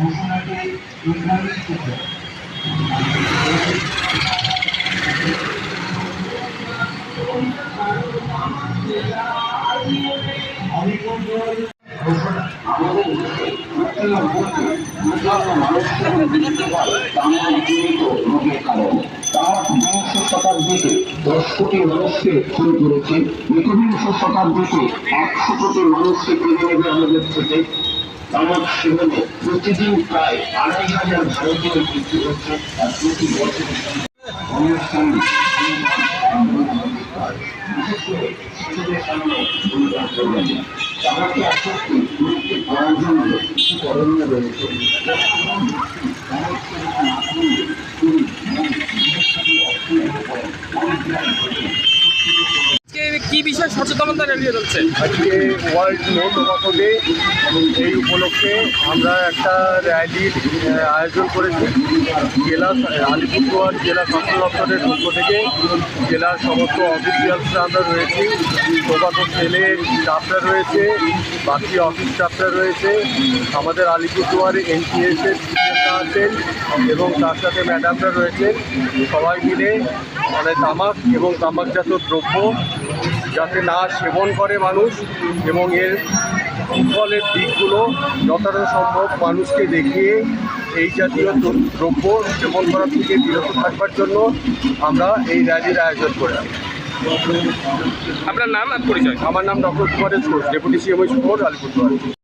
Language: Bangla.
ঘোষণাটি নির্ধারিত ঘোষণা আমাদের মানুষকে বিরুদ্ধে হয় রোগের কারণ তামাক বিংশ শতাব্দীতে দশ কোটি মানুষকে খুন শতাব্দীতে একশো কোটি মানুষকে কেড়ে নেবে আমাদের থেকে তামাক সেবনে প্রতিদিন প্রায় আড়াই হাজার ভারতীয় মৃত্যু হচ্ছে আর প্রতি বছর করণীয় রয়েছে। আজকে কি বিষয়ে সচেতনতা র্যালি চলছে? আজকে ওয়ার্ল্ড নো টোবাকো ডে এই উপলক্ষে আমরা একটা র্যালির আয়োজন করেছি। জেলা, আলিপুরদুয়ার জেলা স্বাস্থ্য দপ্তরের পক্ষ থেকে জেলার সমস্ত অফিসিয়ালসরা আমরা রয়েছি। টোবাকো সেলের স্টাফরা রয়েছে, বাকি অফিস স্টাফরা রয়েছে। আমাদের আলিপুরদুয়ারে এনটিএসের আছেন এবং তার সাথে ম্যাডামরা রয়েছেন। সবাই মিলে মানে তামাক এবং তামাকজাত দ্রব্য যাতে না সেবন করে মানুষ এবং এর ফলের দিকগুলো যতটা সম্ভব মানুষকে দেখিয়ে এই জাতীয় দ্রব্য সেবন করা থেকে বিরত থাকবার জন্য আমরা এই র্যালির আয়োজন করে আপনার নাম আর পরিচয়? আমার নাম doctor Kumaresh Ghosh deputy CMS for Alipurduar.